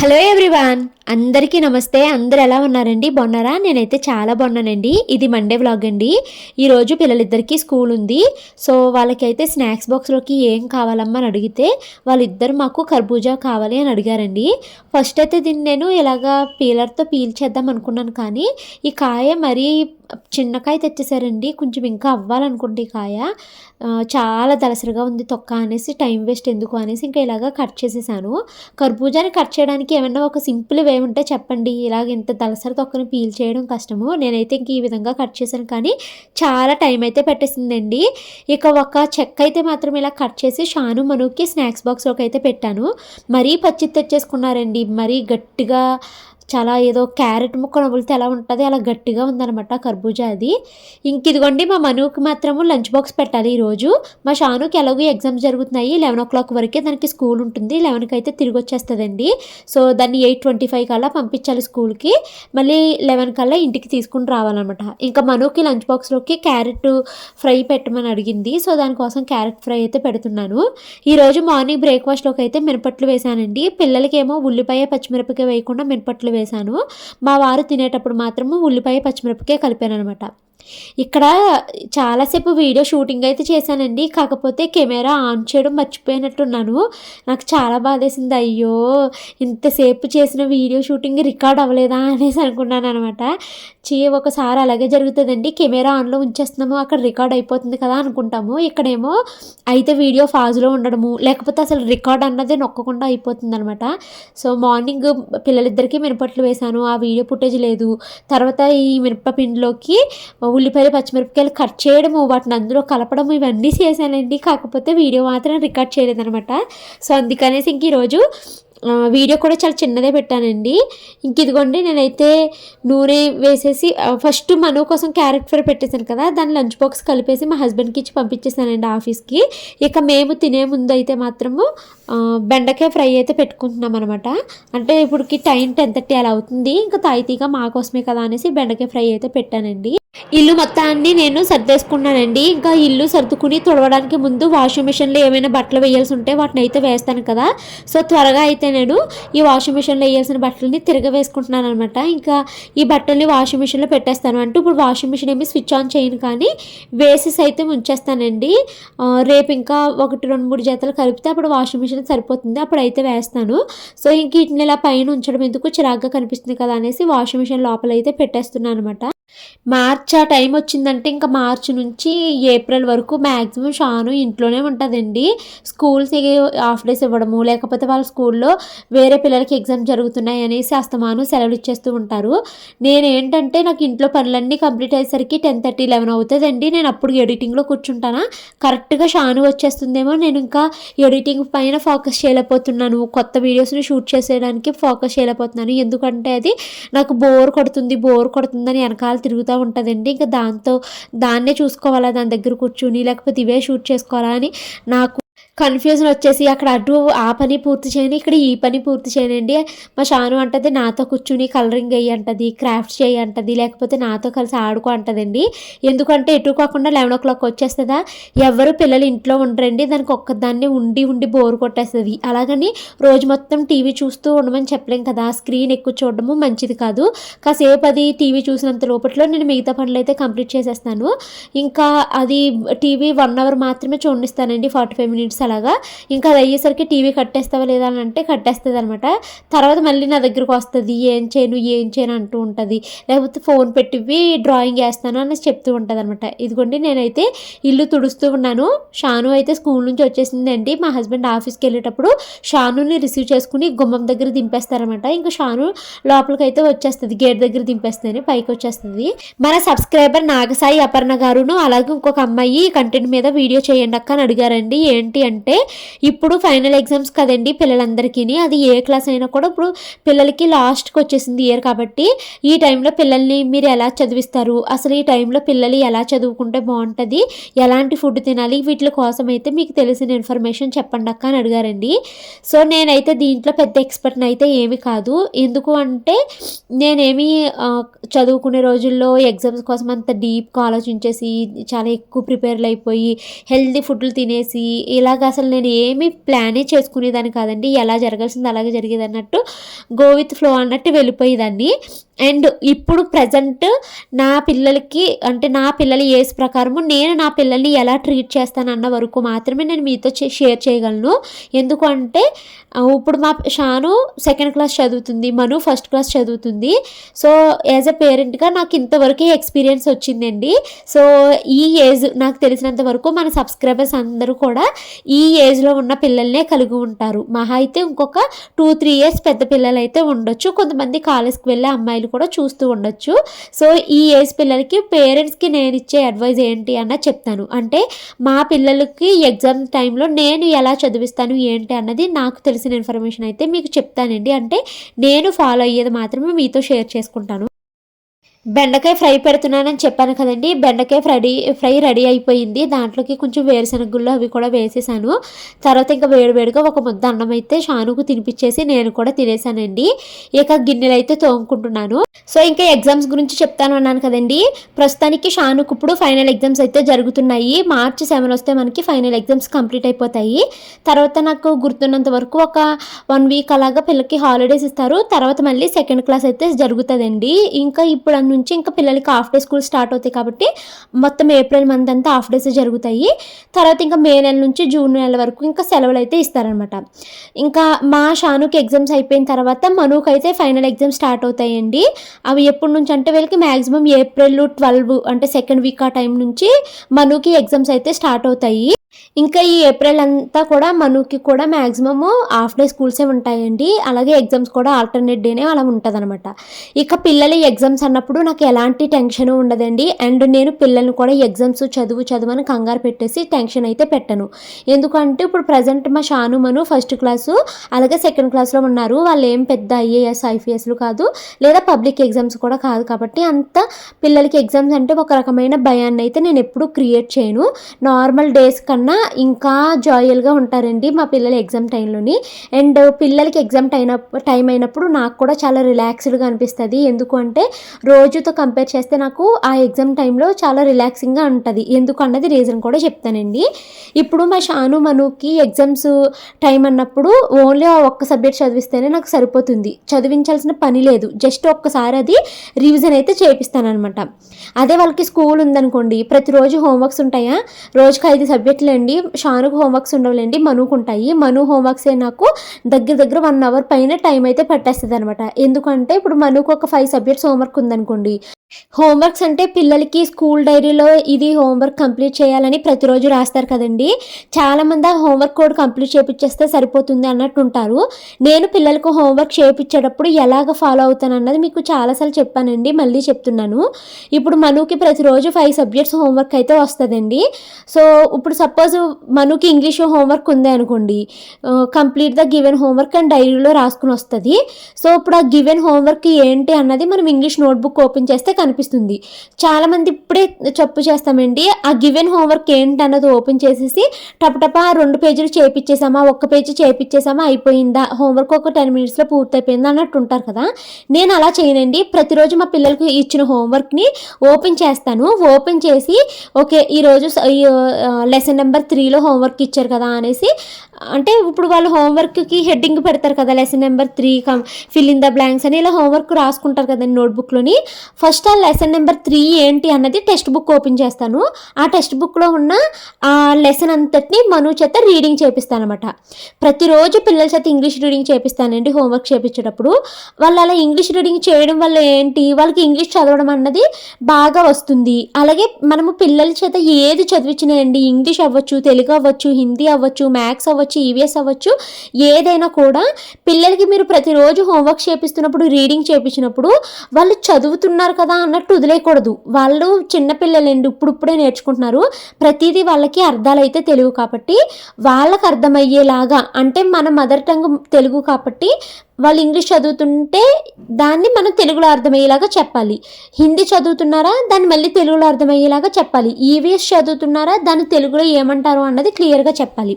Hello everyone అందరికీ నమస్తే. అందరు ఎలా ఉన్నారండి? బాగున్నారా? నేనైతే చాలా బాగున్నానండి. ఇది మండే వ్లాగ్ అండి. ఈరోజు పిల్లలిద్దరికీ స్కూల్ ఉంది. సో వాళ్ళకైతే స్నాక్స్ బాక్స్లోకి ఏం కావాలమ్మా అని అడిగితే వాళ్ళిద్దరు మాకు కర్బూజా కావాలి అని అడిగారండి. ఫస్ట్ అయితే దీన్ని నేను ఇలాగా పీలర్తో పీల్చేద్దాం అనుకున్నాను కానీ ఈ కాయ మరీ చిన్నకాయ తెచ్చేసారండి. కొంచెం ఇంకా అవ్వాలనుకుంటే ఈ కాయ. చాలా దలసరిగా ఉంది తొక్క అనేసి టైం వేస్ట్ ఎందుకు అనేసి ఇంకా ఇలాగ కట్ చేసేసాను. కర్బూజాని కట్ చేయడానికి ఏమైనా ఒక సింపుల్ వే ఉంటే చెప్పండి. ఇలాగ ఇంత దలసరి తొక్కని పీల్ చేయడం కష్టము. నేనైతే ఇంక ఈ విధంగా కట్ చేశాను. కానీ చాలా టైం అయితే పెట్టేసిందండి. ఇక ఒక చెక్క అయితే మాత్రం ఇలా కట్ చేసి షాను మనుకి స్నాక్స్ బాక్స్లోకి అయితే పెట్టాను. మరీ పచ్చి తెచ్చేసుకున్నారండి. మరీ గట్టిగా చాలా ఏదో క్యారెట్ ముక్క నవ్వులితే ఎలా ఉంటుంది? అలా గట్టిగా ఉందన్నమాట కర్బూజా అది. ఇంక ఇదిగోండి మా మనుకి మాత్రము లంచ్ బాక్స్ పెట్టాలి ఈరోజు. మా షానుకి ఎలాగో ఎగ్జామ్స్ జరుగుతున్నాయి. లెవెన్ ఓ క్లాక్ వరకే దానికి స్కూల్ ఉంటుంది. లెవెన్కి అయితే తిరిగి వచ్చేస్తుందండి. సో దాన్ని ఎయిట్ ట్వంటీ ఫైవ్ కల్లా పంపించాలి స్కూల్కి. మళ్ళీ లెవెన్ కల్లా ఇంటికి తీసుకుని రావాలన్నమాట. ఇంకా మనుకి లంచ్ బాక్స్లోకి క్యారెట్ ఫ్రై పెట్టమని అడిగింది. సో దానికోసం క్యారెట్ ఫ్రై అయితే పెడుతున్నాను. ఈరోజు మార్నింగ్ బ్రేక్ఫాస్ట్లోకి అయితే మినపట్లు వేశానండి. పిల్లలకేమో ఉల్లిపాయ పచ్చిమిరపకాయ వేయకుండా మినపట్లు వేశాను. మా వారు తినేటప్పుడు మాత్రము ఉల్లిపాయ పచ్చిమిరపకాయ కలిపాను అనమాట ఇక్కడ చాలాసేపు వీడియో షూటింగ్ అయితే చేశానండి. కాకపోతే కెమెరా ఆన్ చేయడం మర్చిపోయినట్టున్నాను. నాకు చాలా బాధేసింది. అయ్యో ఇంతసేపు చేసిన వీడియో షూటింగ్ రికార్డ్ అవ్వలేదా అనేసి అనుకున్నాను అనమాట చీ ఒకసారి అలాగే జరుగుతుందండి. కెమెరా ఆన్లో ఉంచేస్తున్నాము అక్కడ రికార్డ్ అయిపోతుంది కదా అనుకుంటాము. ఇక్కడేమో అయితే వీడియో ఫాజులో ఉండడము లేకపోతే అసలు రికార్డ్ అన్నది నొక్కకుండా అయిపోతుంది అనమాట సో మార్నింగ్ పిల్లలిద్దరికీ మినపట్లు వేశాను. ఆ వీడియో ఫుటేజ్ లేదు. తర్వాత ఈ మిరపపిండిలోకి ఉల్లిపాయలు పచ్చిమిరపకాయలు కట్ చేయడము వాటిని అందులో కలపడము ఇవన్నీ చేశానండి. కాకపోతే వీడియో మాత్రం రికార్డ్ చేయలేదనమాట సో అందుకనేసి ఇంక ఈరోజు వీడియో కూడా చాలా చిన్నదే పెట్టానండి. ఇంక ఇదిగోండి నేనైతే నూనె వేసేసి ఫస్ట్ మను కోసం క్యారెట్ ఫ్రై పెట్టేశాను కదా దాన్ని లంచ్ బాక్స్ కలిపేసి మా హస్బెండ్కి ఇచ్చి పంపించేసానండి ఆఫీస్కి. ఇక మేము తినే ముందు అయితే మాత్రము బెండకాయ ఫ్రై అయితే పెట్టుకుంటున్నాం అనమాట అంటే ఇప్పటికి టైం టెన్ థర్టీ అలా అవుతుంది ఇంకా తాయితీగా మా కోసమే కదా అనేసి బెండకాయ ఫ్రై అయితే పెట్టానండి. ఇల్లు మొత్తాన్ని నేను సర్దేసుకున్నానండి. ఇంకా ఇల్లు సర్దుకుని తుడవడానికి ముందు వాషింగ్ మిషన్లో ఏమైనా బట్టలు వేయాల్సి ఉంటే వాటిని అయితే వేస్తాను కదా. సో త్వరగా అయితే నేను ఈ వాషింగ్ మిషన్లో వేయాల్సిన బట్టలని తిరగ వేసుకుంటున్నాను అనమాట ఇంకా ఈ బట్టల్ని వాషింగ్ మిషన్లో పెట్టేస్తాను. అంటే ఇప్పుడు వాషింగ్ మిషన్ ఏమి స్విచ్ ఆన్ చేయను కానీ వేసేసి అయితే ఉంచేస్తానండి. రేపు ఇంకా ఒకటి రెండు మూడు జతలు కలిపితే అప్పుడు వాషింగ్ మిషన్ సరిపోతుంది. అప్పుడు అయితే వేస్తాను. సో ఇంక వీటిని ఇలా పైన ఉంచడం ఎందుకు చిరాగ్గా కనిపిస్తుంది కదా అనేసి వాషింగ్ మిషన్ లోపల అయితే పెట్టేస్తున్నాను అనమాట మార్చ్ ఆ టైం వచ్చిందంటే ఇంకా మార్చి నుంచి ఏప్రిల్ వరకు మ్యాక్సిమం షాను ఇంట్లోనే ఉంటుందండి. స్కూల్స్ హాఫ్ డేస్ ఇవ్వడము లేకపోతే వాళ్ళ స్కూల్లో వేరే పిల్లలకి ఎగ్జామ్ జరుగుతున్నాయి అనేసి అస్తమాను సెలవులు ఇచ్చేస్తూ ఉంటారు. నేనేంటంటే నాకు ఇంట్లో పనులన్నీ కంప్లీట్ అయ్యేసరికి టెన్ థర్టీ లెవెన్ అవుతుందండి. నేను అప్పుడు ఎడిటింగ్లో కూర్చుంటానా? కరెక్ట్గా షాను వచ్చేస్తుందేమో. నేను ఇంకా ఎడిటింగ్ పైన ఫోకస్ చేయలేకపోతున్నాను. కొత్త వీడియోస్ని షూట్ చేసేయడానికి ఫోకస్ చేయలేకపోతున్నాను. ఎందుకంటే అది నాకు బోర్ కొడుతుంది బోర్ కొడుతుందని వెనకాల తిరుగుతూ ఉంటుందండి. ఇంకా దాంతో దాన్నే చూసుకోవాలా? దాని దగ్గర కూర్చుని లేకపోతే ఇవే షూట్ చేసుకోవాలా అని నాకు కన్ఫ్యూజన్ వచ్చేసి అక్కడ అటు ఆ పని పూర్తి చేయని ఇక్కడ ఈ పని పూర్తి చేయనండి. మా షాను అంటది నాతో కూర్చుని కలరింగ్ వేయి అంటది క్రాఫ్ట్ చేయి అంటది లేకపోతే నాతో కలిసి ఆడుకో అంటదండి. ఎందుకంటే ఎటు కాకుండా లెవెన్ ఓ క్లాక్ వచ్చేస్తుందా? ఎవరు పిల్లలు ఇంట్లో ఉండరండి దానికి ఒక్కదాన్ని ఉండి ఉండి బోర్ కొట్టేస్తుంది. అలాగని రోజు మొత్తం టీవీ చూస్తూ ఉండమని చెప్పలేం కదా స్క్రీన్ ఎక్కువ చూడడము మంచిది కాదు. కాసేపు అది టీవీ చూసినంత లోపట్లో నేను మిగతా పనులు అయితే కంప్లీట్ చేసేస్తాను. ఇంకా అది టీవీ వన్ అవర్ మాత్రమే చూడనిస్తానండి ఫార్టీ ఫైవ్ మినిట్స్ అలాగా. ఇంకా అది అయ్యేసరికి టీవీ కట్టేస్తావా లేదా అని అంటే కట్టేస్తుంది అనమాట తర్వాత మళ్ళీ నా దగ్గరకు వస్తుంది ఏం చేయను ఏం చేయను అంటూ ఉంటుంది. లేకపోతే ఫోన్ పెట్టివి డ్రాయింగ్ వేస్తాను అని చెప్తూ ఉంటుంది అనమాట ఇదిగోండి నేనైతే ఇల్లు తుడుస్తూ ఉన్నాను. షాను అయితే స్కూల్ నుంచి వచ్చేసిందండి. మా హస్బెండ్ ఆఫీస్కి వెళ్ళేటప్పుడు షానుని రిసీవ్ చేసుకుని గుమ్మం దగ్గర దింపేస్తారనమాట ఇంకా షాను లోపలికి అయితే వచ్చేస్తుంది గేట్ దగ్గర దింపేస్తేనే పైకి వచ్చేస్తుంది. మన సబ్స్క్రైబర్ నాగసాయి అపర్ణ గారును అలాగే ఇంకొక అమ్మాయి కంటెంట్ మీద వీడియో చేయండి అక్క అని అడిగారండి. ఏంటి అంటే ఇప్పుడు ఫైనల్ ఎగ్జామ్స్ కదండి పిల్లలందరికీ అది ఏ క్లాస్ అయినా కూడా ఇప్పుడు పిల్లలకి లాస్ట్కి వచ్చేసింది ఇయర్ కాబట్టి ఈ టైంలో పిల్లల్ని మీరు ఎలా చదివిస్తారు? అసలు ఈ టైంలో పిల్లలు ఎలా చదువుకుంటే బాగుంటుంది? ఎలాంటి ఫుడ్ తినాలి? వీటి కోసం అయితే మీకు తెలిసిన ఇన్ఫర్మేషన్ చెప్పండి అక్క అని అడిగారండి. సో నేనైతే దీంట్లో పెద్ద ఎక్స్పర్ట్ని అయితే ఏమి కాదు. ఎందుకు అంటే నేనేమి చదువుకునే రోజుల్లో ఎగ్జామ్స్ కోసం అంత డీప్గా ఆలోచించేసి చాలా ఎక్కువ ప్రిపేర్లు అయిపోయి హెల్తీ ఫుడ్లు తినేసి ఇలాగ అసలు నేను ఏమి ప్లానే చేసుకునేదాన్ని కాదండి. ఎలా జరగాల్సింది అలాగే జరిగేది అన్నట్టు గో విత్ ఫ్లో అన్నట్టు వెళ్ళిపోయేదాన్ని. అండ్ ఇప్పుడు ప్రజెంట్ నా పిల్లలకి అంటే నా పిల్లల ఏజ్ ప్రకారము నేను నా పిల్లల్ని ఎలా ట్రీట్ చేస్తాను అన్న వరకు మాత్రమే నేను మీతో షేర్ చేయగలను. ఎందుకంటే ఇప్పుడు మా షాను సెకండ్ క్లాస్ చదువుతుంది మను ఫస్ట్ క్లాస్ చదువుతుంది. సో యాజ్ అ పేరెంట్గా నాకు ఇంతవరకు ఎక్స్పీరియన్స్ వచ్చిందండి. సో ఈ ఏజ్ నాకు తెలిసినంత వరకు మన సబ్స్క్రైబర్స్ అందరూ కూడా ఈ ఈ ఏజ్లో ఉన్న పిల్లల్నే కలిగి ఉంటారు. మహా అయితే ఇంకొక టూ త్రీ ఇయర్స్ పెద్ద పిల్లలు అయితే ఉండొచ్చు. కొంతమంది కాలేజ్కి వెళ్ళే అమ్మాయిలు కూడా చూస్తూ ఉండొచ్చు. సో ఈ ఏజ్ పిల్లలకి పేరెంట్స్కి నేను ఇచ్చే అడ్వైజ్ ఏంటి అన్న చెప్తాను. అంటే మా పిల్లలకి ఎగ్జామ్ టైంలో నేను ఎలా చదివిస్తాను ఏంటి అన్నది నాకు తెలిసిన ఇన్ఫర్మేషన్ అయితే మీకు చెప్తానండి. అంటే నేను ఫాలో అయ్యేది మాత్రమే మీతో షేర్ చేసుకుంటాను. బెండకాయ ఫ్రై పెడుతున్నానని చెప్పాను కదండి. బెండకాయ ఫ్రై ఫ్రై రెడీ అయిపోయింది. దాంట్లోకి కొంచెం వేరుశనగుళ్ళు అవి కూడా వేసేసాను. తర్వాత ఇంకా వేడివేడిగా ఒక ముద్ద అన్నం అయితే షానుకు తినిపించేసి నేను కూడా తినేసానండి. ఇక గిన్నెలు అయితే తోముకుంటున్నాను. సో ఇంకా ఎగ్జామ్స్ గురించి చెప్తాను అన్నాను కదండి. ప్రస్తుతానికి షానుకు ఇప్పుడు ఫైనల్ ఎగ్జామ్స్ అయితే జరుగుతున్నాయి. మార్చి సెవెన్ వస్తే మనకి ఫైనల్ ఎగ్జామ్స్ కంప్లీట్ అయిపోతాయి. తర్వాత నాకు గుర్తున్నంత వరకు ఒక వన్ వీక్ అలాగా పిల్లకి హాలిడేస్ ఇస్తారు. తర్వాత మళ్ళీ సెకండ్ క్లాస్ అయితే జరుగుతుందండి. ఇంకా ఇప్పుడు నుంచి ఇంకా పిల్లలకి హాఫ్ డే స్కూల్ స్టార్ట్ అవుతాయి కాబట్టి మొత్తం ఏప్రిల్ మంత్ అంతా హాఫ్ డేస్ జరుగుతాయి. తర్వాత ఇంకా మే నెల నుంచి జూన్ నెల వరకు ఇంకా సెలవులు అయితే ఇస్తారనమాట ఇంకా మా షానుకి ఎగ్జామ్స్ అయిపోయిన తర్వాత మనుకు అయితే ఫైనల్ ఎగ్జామ్స్ స్టార్ట్ అవుతాయండి. అవి ఎప్పటి నుంచి అంటే వీళ్ళకి మ్యాక్సిమం ఏప్రిల్ ట్వెల్వ్ అంటే సెకండ్ వీక్ ఆ టైం నుంచి మనుకి ఎగ్జామ్స్ అయితే స్టార్ట్ అవుతాయి. ఇంకా ఈ ఏప్రిల్ అంతా కూడా మనుకి కూడా మ్యాక్సిమము హాఫ్ డే స్కూల్సే ఉంటాయండి. అలాగే ఎగ్జామ్స్ కూడా ఆల్టర్నేట్ డేనే అలా ఉంటుంది ఇక పిల్లల ఎగ్జామ్స్ అన్నప్పుడు నాకు ఎలాంటి టెన్షన్ ఉండదండి. అండ్ నేను పిల్లల్ని కూడా ఎగ్జామ్స్ చదువు చదువు అని కంగారు పెట్టేసి టెన్షన్ అయితే పెట్టను. ఎందుకంటే ఇప్పుడు ప్రజెంట్ మా షాను మను ఫస్ట్ క్లాసు అలాగే సెకండ్ క్లాస్లో ఉన్నారు. వాళ్ళు ఏం పెద్ద ఐఏఎస్ ఐపీఎస్లు కాదు లేదా పబ్లిక్ ఎగ్జామ్స్ కూడా కాదు కాబట్టి అంత పిల్లలకి ఎగ్జామ్స్ అంటే ఒక రకమైన భయాన్ని అయితే నేను ఎప్పుడూ క్రియేట్ చేయను. నార్మల్ డేస్ కన్నా ఇంకా జాయల్గా ఉంటారండి మా పిల్లల ఎగ్జామ్ టైంలోని. అండ్ పిల్లలకి ఎగ్జామ్ టైం టైం అయినప్పుడు నాకు కూడా చాలా రిలాక్స్డ్గా అనిపిస్తుంది. ఎందుకు అంటే రోజుతో కంపేర్ చేస్తే నాకు ఆ ఎగ్జామ్ టైంలో చాలా రిలాక్సింగ్గా ఉంటుంది. ఎందుకు అన్నది రీజన్ కూడా చెప్తానండి. ఇప్పుడు మా షాను మనుకి ఎగ్జామ్స్ టైం అన్నప్పుడు ఓన్లీ ఆ ఒక్క సబ్జెక్ట్ చదివిస్తేనే నాకు సరిపోతుంది. చదివించాల్సిన పని లేదు. జస్ట్ ఒక్కసారి అది రివిజన్ అయితే చేపిస్తానమాట అదే వాళ్ళకి స్కూల్ ఉందనుకోండి ప్రతిరోజు హోంవర్క్స్ ఉంటాయా? రోజుకి ఐదు సబ్జెక్టులు అండి షానుకు హోంవర్క్స్ ఉండవులేండి మనుకు ఉంటాయి. మను హోంవర్క్సే నాకు దగ్గర దగ్గర వన్ అవర్ పైన టైం అయితే పట్టేస్తుంది అనమాట ఎందుకంటే ఇప్పుడు మనుకు ఒక ఫైవ్ సబ్జెక్ట్స్ హోంవర్క్ ఉందనుకోండి హోంవర్క్స్ అంటే పిల్లలకి స్కూల్ డైరీలో ఇది హోంవర్క్ కంప్లీట్ చేయాలని ప్రతిరోజు రాస్తారు కదండి. చాలామంది ఆ హోంవర్క్ కోడ్ కంప్లీట్ చేపించేస్తే సరిపోతుంది అన్నట్టు ఉంటారు నేను పిల్లలకు హోంవర్క్ చేయించేటప్పుడు ఎలాగ ఫాలో అవుతాను అన్నది మీకు చాలాసార్లు చెప్పానండి మళ్ళీ చెప్తున్నాను. ఇప్పుడు మనుకి ప్రతిరోజు ఫైవ్ సబ్జెక్ట్స్ హోంవర్క్ అయితే వస్తుందండి. సో ఇప్పుడు సపోజ్ మనుకి ఇంగ్లీష్ హోంవర్క్ ఉంది అనుకోండి. Complete the given homework and డైరీలో రాసుకుని వస్తుంది. సో ఇప్పుడు ఆ గివెన్ హోంవర్క్ ఏంటి అన్నది మనం ఇంగ్లీష్ నోట్బుక్ ఓపెన్ చేస్తే కనిపిస్తుంది. చాలామంది ఇప్పుడే చెప్పు చేస్తామండి ఆ గివెన్ హోంవర్క్ ఏంటి అన్నది ఓపెన్ చేసేసి టపటపా రెండు పేజీలు చేపించేసామా ఒక్క పేజీ చేపించేసామా అయిపోయిందా. హోంవర్క్ ఒక టెన్ మినిట్స్లో పూర్తయిపోయిందా అన్నట్టు ఉంటారు కదా. నేను అలా చేయనండి. ప్రతిరోజు మా పిల్లలకి ఇచ్చిన హోంవర్క్ని ఓపెన్ చేస్తాను. ఓపెన్ చేసి ఓకే ఈరోజు లెసన్ నెంబర్ త్రీలో హోంవర్క్ ఇచ్చారు కదా అనేసి అంటే ఇప్పుడు వాళ్ళు హోంవర్క్కి హెడ్డింగ్ పెడతారు కదా lesson number three come fill in the blanks అని ఇలా హోంవర్క్ రాసుకుంటారు కదండి నోట్బుక్లోని. ఫస్ట్ ఆ లెసన్ నెంబర్ త్రీ ఏంటి అన్నది టెక్స్ట్ బుక్ ఓపెన్ చేస్తాను. ఆ టెక్స్ట్ బుక్లో ఉన్న ఆ లెసన్ అంతటిని మను చేత రీడింగ్ చేపిస్తాను అనమాట ప్రతిరోజు పిల్లల చేత ఇంగ్లీష్ రీడింగ్ చేపిస్తానండి హోంవర్క్ చేపించేటప్పుడు. వాళ్ళు అలా ఇంగ్లీష్ రీడింగ్ చేయడం వల్ల ఏంటి వాళ్ళకి ఇంగ్లీష్ చదవడం అన్నది బాగా వస్తుంది. అలాగే మనము పిల్లల చేత ఏది చదివించినాయండి ఇంగ్లీష్ అవ్వచ్చు తెలుగు అవ్వచ్చు హిందీ అవ్వచ్చు మ్యాథ్స్ అవ్వచ్చు ఈవీఎస్ అవ్వచ్చు ఏదైనా కూడా పిల్లలకి మీరు ప్రతిరోజు హోంవర్క్ చేపిస్తున్నప్పుడు రీడింగ్ చేపించినప్పుడు వాళ్ళు చదువుతున్నారు కదా అన్నట్టు వదిలేయకూడదు. వాళ్ళు చిన్నపిల్లలండి ఇప్పుడిప్పుడే నేర్చుకుంటున్నారు. ప్రతిదీ వాళ్ళకి అర్థాలు అయితే తెలుగు కాబట్టి వాళ్ళకి అర్థమయ్యేలాగా అంటే మన మదర్ టంగ్ తెలుగు కాబట్టి వాళ్ళు ఇంగ్లీష్ చదువుతుంటే దాన్ని మనం తెలుగులో అర్థమయ్యేలాగా చెప్పాలి. హిందీ చదువుతున్నారా దాన్ని మళ్ళీ తెలుగులో అర్థమయ్యేలాగా చెప్పాలి. ఈవీఎస్ చదువుతున్నారా దాన్ని తెలుగులో ఏమంటారు అన్నది క్లియర్గా చెప్పాలి.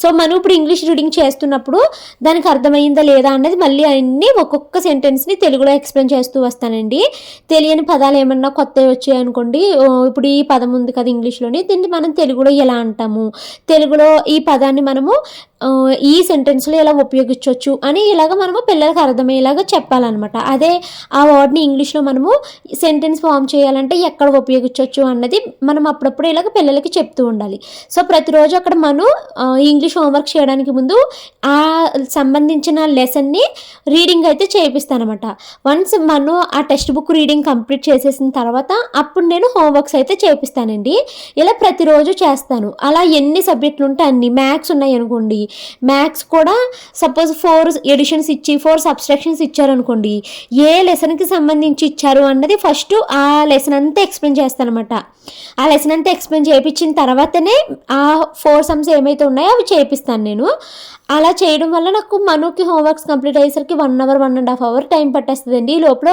సో మనం ఇప్పుడు ఇంగ్లీష్ రీడింగ్ చేస్తున్నప్పుడు దానికి అర్థమైందా లేదా అన్నది మళ్ళీ అన్ని ఒక్కొక్క సెంటెన్స్ని తెలుగులో ఎక్స్ప్లెయిన్ చేస్తూ వస్తానండి. తెలియని పదాలు ఏమన్నా కొత్తవి వచ్చాయి అనుకోండి ఇప్పుడు ఈ పదం ఉంది కదా ఇంగ్లీష్లోని దీన్ని మనం తెలుగులో ఎలా అంటాము? తెలుగులో ఈ పదాన్ని మనము ఈ సెంటెన్స్లో ఎలా ఉపయోగించవచ్చు అని ఇలాగ మనము పిల్లలకు అర్థమయ్యేలాగా చెప్పాలన్నమాట. అదే ఆ వర్డ్ని ఇంగ్లీష్లో మనము సెంటెన్స్ ఫామ్ చేయాలంటే ఎక్కడ ఉపయోగించవచ్చు అన్నది మనం అప్పుడప్పుడు ఇలాగ పిల్లలకి చెప్తూ ఉండాలి. సో ప్రతిరోజు అక్కడ మనం ఈ ఇంగ్లీష్ హోంవర్క్ చేయడానికి ముందు ఆ సంబంధించిన లెసన్ని రీడింగ్ అయితే చేయిస్తానమాట వన్స్ మనం ఆ టెక్స్ట్ బుక్ రీడింగ్ కంప్లీట్ చేసేసిన తర్వాత అప్పుడు నేను హోంవర్క్స్ అయితే చేపిస్తానండి ఇలా ప్రతిరోజు చేస్తాను. అలా ఎన్ని సబ్జెక్టులు ఉంటే అన్ని. మ్యాథ్స్ ఉన్నాయి అనుకోండి. మ్యాథ్స్ కూడా సపోజ్ ఫోర్ ఎడిషన్స్ ఇచ్చి ఫోర్ సబ్స్ట్రాక్షన్స్ ఇచ్చారనుకోండి. ఏ లెసన్కి సంబంధించి ఇచ్చారు అన్నది ఫస్ట్ ఆ లెసన్ అంతా ఎక్స్ప్లెయిన్ చేస్తానమాట. ఆ లెసన్ అంతా ఎక్స్ప్లెయిన్ చేయించిన తర్వాతనే ఆ ఫోర్ సమ్స్ ఏమైతే ఉన్నాయో అవి చేపిస్తాను నేను. అలా చేయడం వల్ల నాకు మనుకి హోంవర్క్స్ కంప్లీట్ అయ్యేసరికి one hour one and half hour time పట్టేస్తుందండి. ఈ లోపల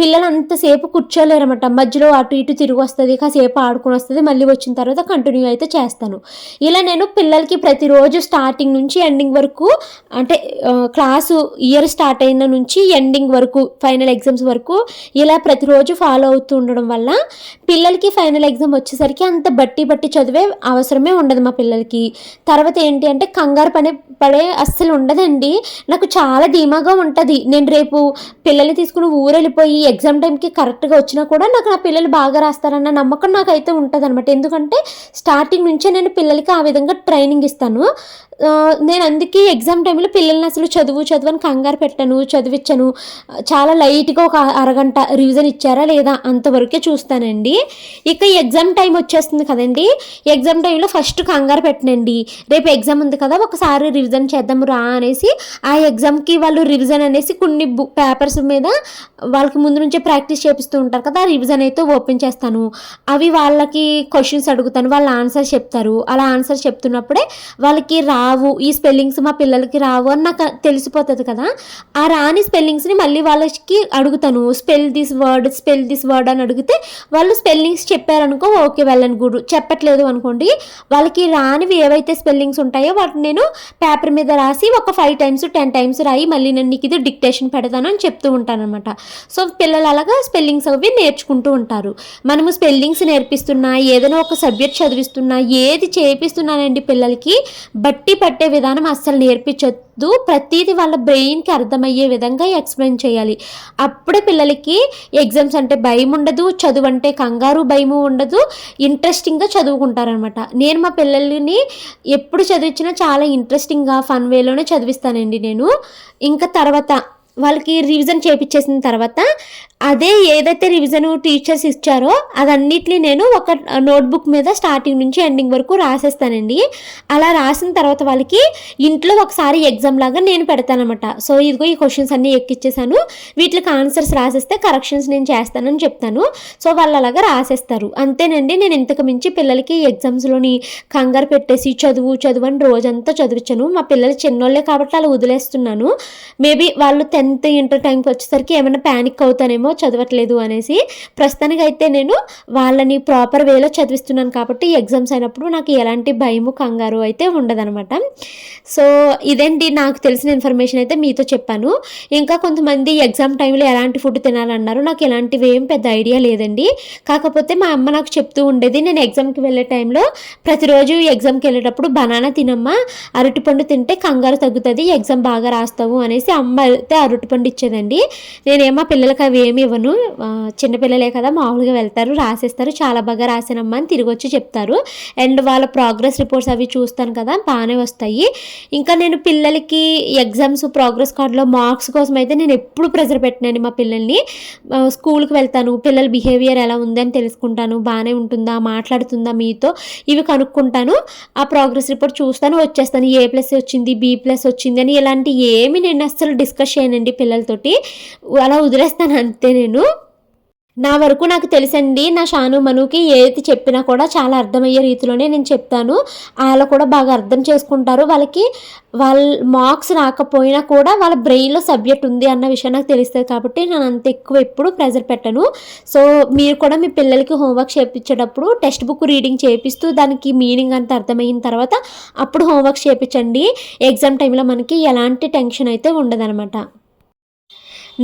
పిల్లలు అంతసేపు కూర్చోలేరన్నమాట. మధ్యలో అటు ఇటు తిరిగి వస్తుంది కాసేపు ఆడుకొని వస్తుంది మళ్ళీ వచ్చిన తర్వాత కంటిన్యూ అయితే చేస్తాను. ఇలా నేను పిల్లలకి ప్రతిరోజు స్టార్టింగ్ నుంచి ఎండింగ్ వరకు అంటే క్లాసు ఇయర్ స్టార్ట్ అయిన నుంచి ఎండింగ్ వరకు ఫైనల్ ఎగ్జామ్స్ వరకు ఇలా ప్రతిరోజు ఫాలో అవుతూ ఉండడం వల్ల పిల్లలకి ఫైనల్ ఎగ్జామ్ వచ్చేసరికి అంత బట్టి బట్టి చదివే అవసరమే ఉండదు మా పిల్లలకి. తర్వాత ఏంటి అంటే కంగారు పని పడే అస్సలు ఉండదండి. నాకు చాలా ధీమాగా ఉంటుంది. నేను రేపు పిల్లల్ని తీసుకుని ఊరు వెళ్ళిపోయి ఎగ్జామ్ టైంకి కరెక్ట్గా వచ్చినా కూడా నాకు నా పిల్లలు బాగా రాస్తారన్న నమ్మకం నాకైతే ఉంటుంది అనమాట ఎందుకంటే స్టార్టింగ్ నుంచే నేను పిల్లలకి ఆ విధంగా ట్రైనింగ్ ఇస్తాను. నేను అందుకే ఎగ్జామ్ టైంలో పిల్లల్ని అసలు చదువు చదువు అని కంగారు పెట్టాను చదివించాను చాలా లైట్గా ఒక అరగంట రివిజన్ ఇచ్చారా లేదా అంతవరకే చూస్తానండి. ఇక ఎగ్జామ్ టైం వచ్చేస్తుంది కదండి. ఎగ్జామ్ టైంలో ఫస్ట్ కంగారు పెట్టనండి. రేపు ఎగ్జామ్ ఉంది కదా ఒకసారి రివిజన్ చేద్దాం రా అనేసి ఆ ఎగ్జామ్కి వాళ్ళు రివిజన్ అనేసి కొన్ని బుక్ పేపర్స్ మీద వాళ్ళకి ముందు నుంచే ప్రాక్టీస్ చేపిస్తూ ఉంటారు కదా ఆ రివిజన్ అయితే ఓపెన్ చేస్తాను. అవి వాళ్ళకి క్వశ్చన్స్ అడుగుతాను వాళ్ళ ఆన్సర్ చెప్తారు. అలా ఆన్సర్ చెప్తున్నప్పుడే వాళ్ళకి రావు ఈ స్పెల్లింగ్స్ మా పిల్లలకి రావు అని నాకు తెలిసిపోతుంది కదా. ఆ రాని స్పెల్లింగ్స్ని మళ్ళీ వాళ్ళకి అడుగుతాను. Spell this word spell this word అని అడిగితే వాళ్ళు స్పెల్లింగ్స్ చెప్పారనుకో ఓకే వెళ్ళను గుడు చెప్పట్లేదు అనుకోండి వాళ్ళకి రానివి ఏవైతే స్పెల్లింగ్స్ ఉంటాయో వాటిని నేను పేపర్ మీద రాసి ఒక ఫైవ్ టైమ్స్ టెన్ టైమ్స్ రాయి మళ్ళీ నేను నీకు ఇది డిక్టేషన్ పెడతాను అని చెప్తూ ఉంటానమాట సో పిల్లలు అలాగా స్పెల్లింగ్స్ అవి నేర్చుకుంటూ ఉంటారు. మనము స్పెల్లింగ్స్ నేర్పిస్తున్నా ఏదైనా ఒక సబ్జెక్ట్ చదివిస్తున్నా ఏది చేపిస్తున్నానండి పిల్లలకి బట్టి పట్టే విధానం అస్సలు నేర్పించొద్దు. ప్రతిదీ వాళ్ళ బ్రెయిన్కి అర్థమయ్యే విధంగా ఎక్స్ప్లెయిన్ చేయాలి. అప్పుడే పిల్లలకి ఎగ్జామ్స్ అంటే భయం ఉండదు చదువు అంటే కంగారు భయము ఉండదు ఇంట్రెస్టింగ్గా చదువుకుంటారనమాట నేను మా పిల్లల్ని ఎప్పుడు చదివించినా చాలా ఇంట్రెస్టింగ్గా ఫన్ వేలోనే చదివిస్తానండి నేను. ఇంకా తర్వాత వాళ్ళకి రివిజన్ చేయించేసిన తర్వాత అదే ఏదైతే రివిజన్ టీచర్స్ ఇచ్చారో అదన్నిటిని నేను ఒక నోట్బుక్ మీద స్టార్టింగ్ నుంచి ఎండింగ్ వరకు రాసేస్తానండి. అలా రాసిన తర్వాత వాళ్ళకి ఇంట్లో ఒకసారి ఎగ్జామ్ లాగా నేను పెడతానమాట సో ఇదిగో ఈ క్వశ్చన్స్ అన్నీ ఎక్కిచ్చేసాను. వీటికి ఆన్సర్స్ రాసేస్తే కరెక్షన్స్ నేను చేస్తానని చెప్తాను. సో వాళ్ళు అలాగా రాసేస్తారు. అంతేనండి నేను ఇంతకు మించి పిల్లలకి ఎగ్జామ్స్లోని కంగారు పెట్టేసి చదువు చదువు అని రోజంతా చదివించాను. మా పిల్లలు చిన్నోళ్ళే కాబట్టి అలా వదిలేస్తున్నాను. మేబీ వాళ్ళు టెన్త్ ఇంటర్ టైంకి వచ్చేసరికి ఏమైనా ప్యానిక్ అవుతానేమో చదవట్లేదు అనేసి ప్రస్తుతానికి అయితే నేను వాళ్ళని ప్రాపర్ వేలో చదివిస్తున్నాను కాబట్టి ఎగ్జామ్స్ అయినప్పుడు నాకు ఎలాంటి భయము కంగారు అయితే ఉండదనమాట సో ఇదేంటి నాకు తెలిసిన ఇన్ఫర్మేషన్ అయితే మీతో చెప్పాను. ఇంకా కొంతమంది ఎగ్జామ్ టైంలో ఎలాంటి ఫుడ్ తినాలన్నారు నాకు ఎలాంటివి ఏం పెద్ద ఐడియా లేదండి. కాకపోతే మా అమ్మ నాకు చెప్తూ ఉండేది నేను ఎగ్జామ్కి వెళ్ళే టైంలో ప్రతిరోజు ఎగ్జామ్కి వెళ్ళేటప్పుడు బనానా తినమ్మా అరటిపండు తింటే కంగారు తగ్గుతుంది ఎగ్జామ్ బాగా రాస్తావు అనేసి అమ్మ అయితే అరటిపండు ఇచ్చేదండి. నేనేమో పిల్లలకి అవి ఏమి ఇవ్వను. చిన్నపిల్లలే కదా మామూలుగా వెళ్తారు రాసేస్తారు. చాలా బాగా రాసానమ్మా అని తిరిగి వచ్చి చెప్తారు. అండ్ వాళ్ళ ప్రోగ్రెస్ రిపోర్ట్స్ అవి చూస్తాను కదా బాగానే వస్తాయి. ఇంకా నేను పిల్లలకి ఎగ్జామ్స్ ప్రోగ్రెస్ కార్డులో మార్క్స్ కోసం అయితే నేను ఎప్పుడు ప్రెజర్ పెట్టినాను మా పిల్లల్ని. స్కూల్కి వెళ్తాను పిల్లల బిహేవియర్ ఎలా ఉందని అని తెలుసుకుంటాను బాగానే ఉంటుందా మాట్లాడుతుందా మీతో ఇవి కనుక్కుంటాను. ఆ ప్రోగ్రెస్ రిపోర్ట్ చూస్తాను వచ్చేస్తాను. ఏ ప్లస్ వచ్చింది బి ప్లస్ వచ్చింది అని ఇలాంటి ఏమి నేను అస్సలు డిస్కస్ చేయనండి. పిల్లలతోటి. అలా వదిలేస్తాను అంతే నేను. నా వరకు నాకు తెలుసండి నా షాను మనుకి ఏది చెప్పినా కూడా చాలా అర్థమయ్యే రీతిలోనే నేను చెప్తాను. వాళ్ళు కూడా బాగా అర్థం చేసుకుంటారు. వాళ్ళకి వాళ్ళ మార్క్స్ రాకపోయినా కూడా వాళ్ళ బ్రెయిన్లో సబ్జెక్ట్ ఉంది అన్న విషయం నాకు తెలుస్తుంది కాబట్టి నేను అంత ఎక్కువ ఎప్పుడు ప్రెజర్ పెట్టను. సో మీరు కూడా మీ పిల్లలకి హోంవర్క్ చేయించేటప్పుడు టెక్స్ట్ బుక్ రీడింగ్ చేపిస్తూ దానికి మీనింగ్ అంత అర్థమైన తర్వాత అప్పుడు హోంవర్క్ చేయించండి ఎగ్జామ్ టైంలో మనకి ఎలాంటి టెన్షన్ అయితే ఉండదన్నమాట.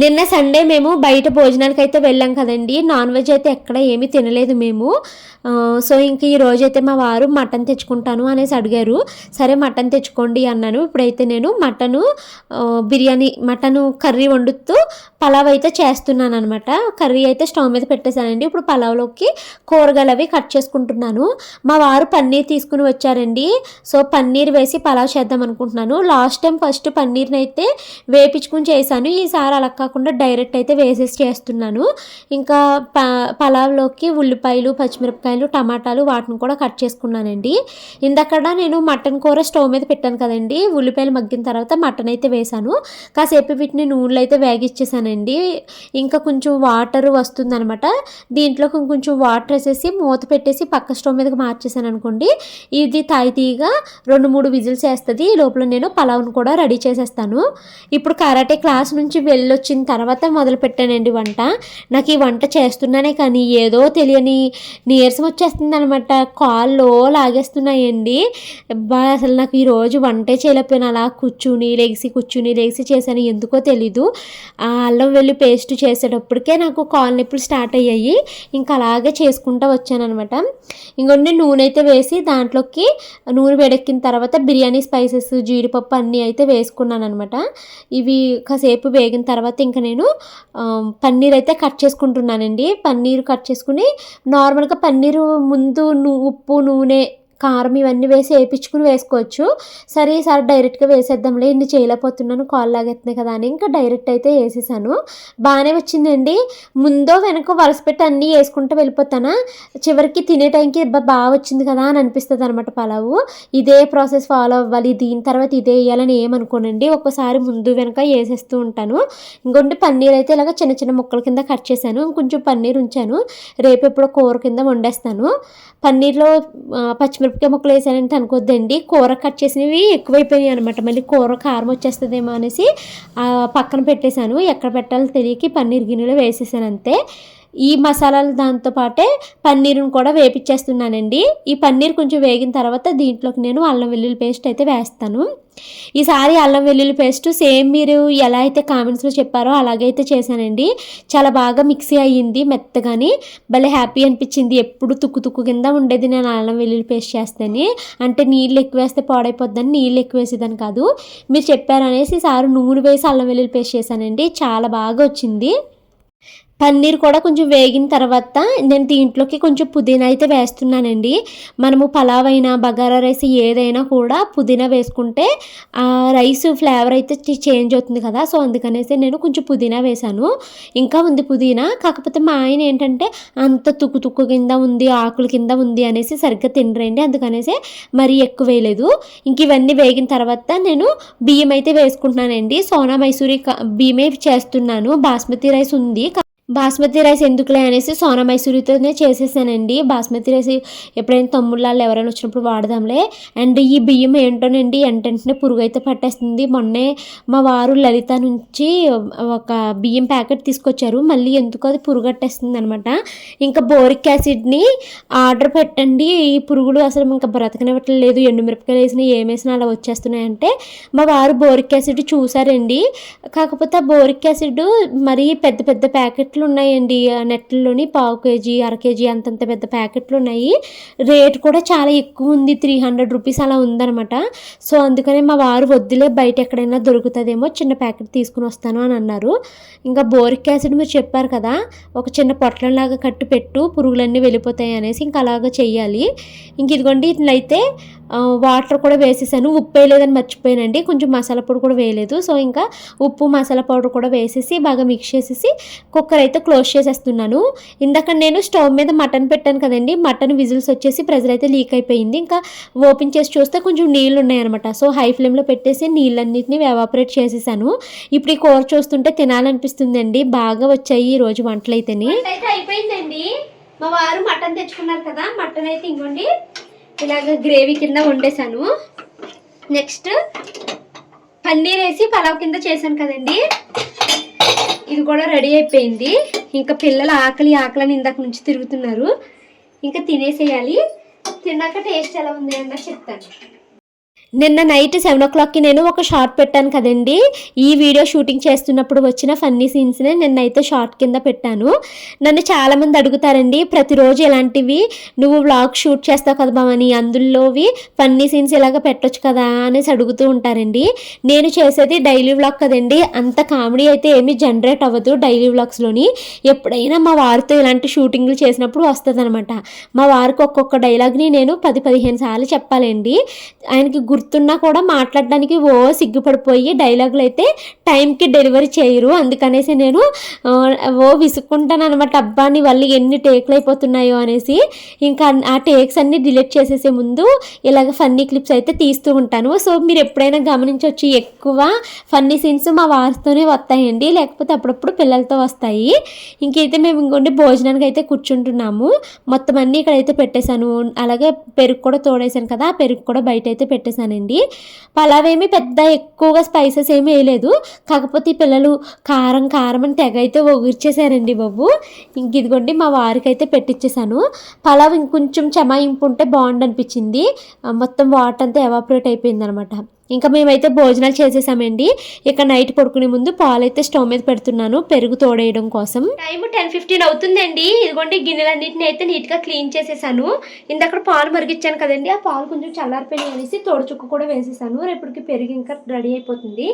నిన్న సండే మేము బయట భోజనానికి అయితే వెళ్ళాం కదండి. నాన్ వెజ్ అయితే ఎక్కడ ఏమీ తినలేదు మేము. సో ఇంక ఈ రోజైతే మా వారు మటన్ తెచ్చుకుంటాను అనేసి అడిగారు. సరే మటన్ తెచ్చుకోండి అన్నాను. ఇప్పుడైతే నేను మటను బిర్యానీ మటను కర్రీ వండుతూ పలావ్ అయితే చేస్తున్నాను అనమాట కర్రీ అయితే స్టవ్ మీద పెట్టేశానండి. ఇప్పుడు పలావ్లోకి కూరగాయలు అవి కట్ చేసుకుంటున్నాను. మా వారు పన్నీర్ తీసుకుని వచ్చారండి. సో పన్నీర్ వేసి పలావ్ చేద్దాం అనుకుంటున్నాను. లాస్ట్ టైం ఫస్ట్ పన్నీర్ని అయితే వేపించుకుని చేశాను. ఈసారి అలా కాకుండా డైరెక్ట్ అయితే వేసేసి చేస్తున్నాను. ఇంకా ప పలావ్లోకి ఉల్లిపాయలు పచ్చిమిరపకాయలు టమాటాలు వాటిని కూడా కట్ చేసుకున్నానండి. ఇందక్కడ నేను మటన్ కూర స్టవ్ మీద పెట్టాను కదండి. ఉల్లిపాయలు మగ్గిన తర్వాత మటన్ అయితే వేశాను. కాసేపు వీటిని నూనెలో అయితే వేగిచ్చేసానండి. ఇంకా కొంచెం వాటర్ వస్తుందనమాట దీంట్లో కొంచెం వాటర్ వేసేసి మూత పెట్టేసి పక్క స్టవ్ మీదకి మార్చేసాను అనుకోండి. ఇది తాయితీగా రెండు మూడు విజిల్స్ వేస్తుంది. ఈ లోపల నేను పలావ్ను కూడా రెడీ చేసేస్తాను. ఇప్పుడు కరాటే క్లాస్ నుంచి వచ్చిన తర్వాత మొదలు పెట్టానండి వంట. నాకు ఈ వంట చేస్తున్నానే కానీ ఏదో తెలియని నీరసం వచ్చేస్తుంది అనమాట కాళ్ళు లాగేస్తున్నాయండి. బా అసలు నాకు ఈరోజు వంటే చేయలేకపోయినా. అలా కూర్చుని లేచి కూర్చుని లేచి చేశాను. ఎందుకో తెలీదు. ఆ అల్లం వెల్లి పేస్ట్ చేసేటప్పటికే నాకు కాళ్ళు నొప్పులు స్టార్ట్ అయ్యాయి. ఇంకా అలాగే చేసుకుంటూ వచ్చానమాట ఇంకొన్ని నూనె అయితే వేసి దాంట్లోకి నూనె వేడెక్కిన తర్వాత బిర్యానీ స్పైసెస్ జీడిపప్పు అన్నీ అయితే వేసుకున్నాను అనమాట ఇవి కాసేపు వేగిన తర్వాత ఇంకా నేను పన్నీర్ అయితే కట్ చేసుకుంటున్నానండి. పన్నీర్ కట్ చేసుకుని నార్మల్గా పన్నీరు ముందు ఉప్పు నూనె కారం ఇవన్నీ వేసి వేయించుకుని వేసుకోవచ్చు. సరే ఈసారి డైరెక్ట్గా వేసేద్దాంలే ఇన్ని చేయలేకపోతున్నాను కాల్ లాగెత్తున్నాయి కదా అని ఇంకా డైరెక్ట్ అయితే వేసేసాను. బాగానే వచ్చిందండి. ముందో వెనక వలస పెట్టి అన్నీ వేసుకుంటూ వెళ్ళిపోతానా? చివరికి తినే టైంకి బాగా వచ్చింది కదా అని అనిపిస్తుంది అనమాట పలావు. ఇదే ప్రాసెస్ ఫాలో అవ్వాలి దీని తర్వాత ఇదే వేయాలని ఏమనుకోనండి. ఒక్కసారి ముందు వెనక వేసేస్తూ ఉంటాను. ఇంకొంటి పన్నీర్ అయితే ఇలాగ చిన్న చిన్న ముక్కల కింద కట్ చేశాను. కొంచెం పన్నీర్ ఉంచాను. రేపు ఎప్పుడో కూర కింద వండేస్తాను. పన్నీర్లో ఆ, పచ్చిమిరపకాయ ముక్కలు వేసానంటే అనుకోద్దండి. కూర కట్ చేసినవి ఎక్కువైపోయాయి అనమాట మళ్ళీ కూర కారం వచ్చేస్తుందేమో అనేసి పక్కన పెట్టేశాను. ఎక్కడ పెట్టాలో తెలియక పన్నీర్ గిన్నెలో వేసేసాను అంతే. ఈ మసాలాలు దాంతో పాటే పన్నీరుని కూడా వేపించేస్తున్నానండి ఈ పన్నీర్ కొంచెం వేగిన తర్వాత దీంట్లోకి నేను అల్లం వెల్లుల్లి పేస్ట్ అయితే వేస్తాను. ఈసారి అల్లం వెల్లుల్లి పేస్ట్ సేమ్ మీరు ఎలా అయితే కామెంట్స్లో చెప్పారో అలాగే అయితే చేశానండి. చాలా బాగా మిక్సీ అయ్యింది మెత్తగాని. భలే హ్యాపీ అనిపించింది. ఎప్పుడు తుక్కు తుక్కు కింద ఉండేది నేను అల్లం వెల్లుల్లి పేస్ట్ చేస్తాను. అంటే నీళ్ళు ఎక్కువ వేస్తే పాడైపోద్దని నీళ్ళు ఎక్కువ వేసేదాన్ని కాదు. మీరు చెప్పారనేసి ఈసారి నూనె వేసి అల్లం వెల్లుల్లి పేస్ట్ చేశానండి. చాలా బాగా వచ్చింది. పన్నీర్ కూడా కొంచెం వేగిన తర్వాత నేను దీంట్లోకి కొంచెం పుదీనా అయితే వేస్తున్నానండి. మనము పలావ్ అయినా బగారా రైస్ ఏదైనా కూడా పుదీనా వేసుకుంటే ఆ రైస్ ఫ్లేవర్ అయితే చేంజ్ అవుతుంది కదా. సో అందుకనేసి నేను కొంచెం పుదీనా వేశాను. ఇంకా ఉంది పుదీనా. కాకపోతే మా ఆయన ఏంటంటే అంత తుక్కు తుక్కు కింద ఉంది ఆకుల కింద ఉంది అనేసి సరిగ్గా తినరండి. అందుకనేసి మరీ ఎక్కువ వేయలేదు. ఇంక ఇవన్నీ వేగిన తర్వాత నేను బియ్యం అయితే వేసుకుంటున్నానండి. సోనా మైసూరి బియ్యమే చేస్తున్నాను. బాస్మతి రైస్ ఉంది. బాస్మతి రైస్ ఎందుకులే అనేసి సోనా మైసూరితోనే చేసేసానండి. బాస్మతి రైస్ ఎప్పుడైనా తమ్ముళ్ళు వాళ్ళు ఎవరైనా వచ్చినప్పుడు వాడదాంలే. అండ్ ఈ బియ్యం ఏంటోనండి వెంటనే పురుగు అయితే పట్టేస్తుంది. మొన్నే మా వారు లలిత నుంచి ఒక బియ్యం ప్యాకెట్ తీసుకొచ్చారు. మళ్ళీ ఎందుకో అది పురుగు పట్టేస్తుంది అనమాట ఇంకా బోరిక్ యాసిడ్ని ఆర్డర్ పెట్టండి. ఈ పురుగులు అసలు ఇంకా బ్రతకనివ్వట్లేదు. ఎండుమిరపకాయలు వేసినా ఏం వేసినా అలా వచ్చేస్తున్నాయంటే మా వారు బోరిక్ యాసిడ్ చూసారండి. కాకపోతే ఆ బోరిక్ యాసిడ్ మరీ పెద్ద పెద్ద ప్యాకెట్లు ఉన్నాయండి నెట్లోని పావు కేజీ అర కేజీ అంతంత పెద్ద ప్యాకెట్లు ఉన్నాయి రేట్ కూడా చాలా ఎక్కువ ఉంది త్రీ హండ్రెడ్ రూపీస్ అలా ఉందన్నమాట. సో అందుకనే మా వారు వద్దులే బయట ఎక్కడైనా దొరుకుతుందేమో చిన్న ప్యాకెట్ తీసుకుని వస్తాను అని అన్నారు. ఇంకా బోరిక్ యాసిడ్ మీరు చెప్పారు కదా ఒక చిన్న పొట్లంలాగా కట్టి పెట్టు పురుగులన్నీ వెళ్ళిపోతాయి అనేసి ఇంకా అలాగా చెయ్యాలి. ఇంక ఇదిగోండి ఇట్లయితే వాటర్ కూడా వేసేసాను. ఉప్పు వేయలేదని మర్చిపోయానండి. కొంచెం మసాలా పొడి కూడా వేయలేదు. సో ఇంకా ఉప్పు మసాలా పౌడర్ కూడా వేసేసి బాగా మిక్స్ చేసేసి కుక్కర్ అయితే క్లోజ్ చేసేస్తున్నాను. ఇందాక నేను స్టవ్ మీద మటన్ పెట్టాను కదండి. మటన్ విజిల్స్ వచ్చేసి ప్రెజర్ అయితే లీక్ అయిపోయింది. ఇంకా ఓపెన్ చేసి చూస్తే కొంచెం నీళ్ళు ఉన్నాయన్నమాట. సో హై ఫ్లేమ్లో పెట్టేసి నీళ్ళన్నింటినీ ఎవాపరేట్ చేసేసాను. ఇప్పుడు ఈ కూర చూస్తుంటే తినాలనిపిస్తుందండి. బాగా వచ్చాయి ఈ రోజు వంటలు అయితేనే అయితే అయిపోయిందండి. మా వారు మటన్ తెచ్చుకున్నారు కదా. మటన్ అయితే ఇంకోండి ఇలాగ గ్రేవీ కింద వండేసాను నెక్స్ట్ పన్నీర్ వేసి పలావ్ కింద చేశాను కదండి. ఇది కూడా రెడీ అయిపోయింది. ఇంకా పిల్లలు ఆకలి ఆకలిని ఇందాక నుంచి తిరుగుతున్నారు. ఇంకా తినేసేయాలి. తిన్నాక టేస్ట్ ఎలా ఉంది అన్నది చెప్తాను. నిన్న నైట్ సెవెన్ ఓ క్లాక్కి నేను ఒక షార్ట్ పెట్టాను కదండి. ఈ వీడియో షూటింగ్ చేస్తున్నప్పుడు వచ్చిన ఫన్నీ సీన్స్నే నిన్నైతే షార్ట్ కింద పెట్టాను. నన్ను చాలామంది అడుగుతారండి ప్రతిరోజు ఇలాంటివి? నువ్వు వ్లాగ్ షూట్ చేస్తావు కదా బామని అందులోవి ఫన్నీ సీన్స్ ఇలాగ పెట్టొచ్చు కదా? అనేసి అడుగుతూ ఉంటారండి. నేను చేసేది డైలీ వ్లాగ్ కదండి. అంత కామెడీ అయితే ఏమీ జనరేట్ అవ్వదు డైలీ వ్లాగ్స్లోని. ఎప్పుడైనా మా వారితో ఇలాంటి షూటింగ్లు చేసినప్పుడు వస్తుంది అనమాట మా వారికి ఒక్కొక్క డైలాగ్ని నేను పది పదిహేను సార్లు చెప్పాలండి. ఆయనకి గుర్తున్నా కూడా మాట్లాడడానికి ఓ సిగ్గుపడిపోయి డైలాగులు అయితే టైంకి డెలివరీ చేయరు. అందుకనేసి నేను ఓ విసుక్కుంటాను అనమాట అబ్బా నీ వల్ల ఎన్ని టేక్లు అయిపోతున్నాయో అనేసి. ఇంకా ఆ టేక్స్ అన్ని డిలీట్ చేసేసే ముందు ఇలాగ ఫన్నీ క్లిప్స్ అయితే తీస్తూ ఉంటాను. సో మీరు ఎప్పుడైనా గమనించవచ్చు ఎక్కువ ఫన్నీ సీన్స్ మా వారితోనే వస్తాయండి. లేకపోతే అప్పుడప్పుడు పిల్లలతో వస్తాయి. ఇంకైతే మేము ఇంకోండి భోజనానికి అయితే కూర్చుంటున్నాము. మొత్తం అన్నీ ఇక్కడైతే పెట్టేశాను. అలాగే పెరుగు కూడా తోడేశాను కదా ఆ పెరుగు కూడా బయట అయితే చేశానండి పలావ్ ఏమి పెద్ద ఎక్కువగా స్పైసెస్ ఏమి వేయలేదు. కాకపోతే పిల్లలు కారం కారం అని తెగ అయితే ఒగిర్చేశారండి బాబు. ఇంక ఇదిగోండి మా వారికి అయితే పెట్టించేశాను పలావ్ ఇంకొంచెం చెమాయింపు ఉంటే బాగుండనిపించింది. మొత్తం వాటర్ అంతా ఎవాపరేట్ అయిపోయింది అనమాట ఇంకా మేమైతే భోజనాలు చేసేసామండి. ఇక నైట్ పడుకునే ముందు పాలు అయితే స్టవ్ మీద పెడుతున్నాను పెరుగు తోడేయడం కోసం. టైం టెన్ ఫిఫ్టీన్ అవుతుందండి. ఇదిగోండి గిన్నెలన్నింటిని అయితే నీట్గా క్లీన్ చేసేసాను. ఇందక్కడ పాలు మరిగించాను కదండి. ఆ పాలు కొంచెం చల్లారిపోయినాయి అనేసి తోడుచుక్క కూడా వేసేసాను. రేపటికి పెరుగు ఇంకా రెడీ అయిపోతుంది.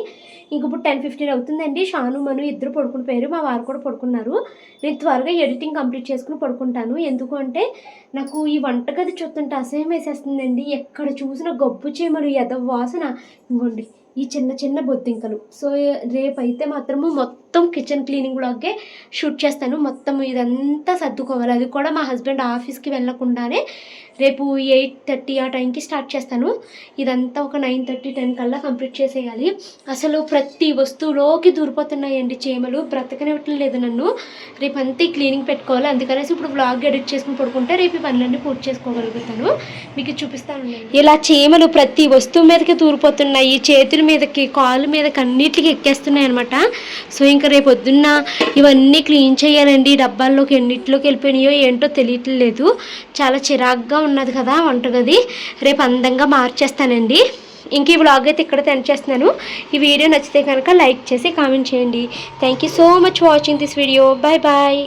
ఇంక ఇప్పుడు టెన్ ఫిఫ్టీన్ అవుతుందండి. షాను మను ఇద్దరు పడుకుని పోయారు. మా వారు కూడా పడుకున్నారు. నేను త్వరగా ఎడిటింగ్ కంప్లీట్ చేసుకుని పడుకుంటాను. ఎందుకు అంటే నాకు ఈ వంటగది చూస్తుంటే అసహ్యం వేసేస్తుందండి. ఎక్కడ చూసిన గబ్బు చీమలు ఎద వాసన. ఇంకోండి ఈ చిన్న చిన్న బొద్దింకలు. సో రేపైతే మాత్రము మొత్తం కిచెన్ క్లీనింగ్ బ్లాగే షూట్ చేస్తాను. మొత్తం ఇదంతా సర్దుకోవాలి. అది కూడా మా హస్బెండ్ ఆఫీస్కి వెళ్ళకుండానే రేపు ఎయిట్ థర్టీ ఆ టైంకి స్టార్ట్ చేస్తాను. ఇదంతా ఒక నైన్ థర్టీ టెన్ కల్లా కంప్లీట్ చేసేయాలి. అసలు ప్రతి వస్తువులోకి దూరిపోతున్నాయండి చీమలు. బ్రతకనివ్వట్లేదు నన్ను. రేపు అంతా క్లీనింగ్ పెట్టుకోవాలి. అందుకనేసి ఇప్పుడు బ్లాగ్ ఎడిట్ చేసుకుని పడుకుంటే రేపు ఈ పనులన్నీ పూర్తి చేసుకోగలుగుతాను. మీకు చూపిస్తాను ఇలా చీమలు ప్రతి వస్తువు మీదకి దూరిపోతున్నాయి. చేతుల మీదకి కాళ్ళ మీదకి అన్నిటికి ఎక్కేస్తున్నాయి అనమాట సో ఇంకా రేపు పొద్దున్న ఇవన్నీ క్లీన్ చేయాలండి. డబ్బాల్లోకి ఎన్నిట్లోకి వెళ్ళిపోయినాయో ఏంటో తెలియట్లేదు. చాలా చిరాగ్గా ఉన్నది కదా వంటగది. రేపు అందంగా మార్చేస్తానండి. ఇంక ఈ వ్లాగ్ అయితే ఇక్కడ తెండ్ చేస్తున్నాను. ఈ వీడియో నచ్చితే కనుక లైక్ చేసి కామెంట్ చేయండి. Thank you so much watching this video bye bye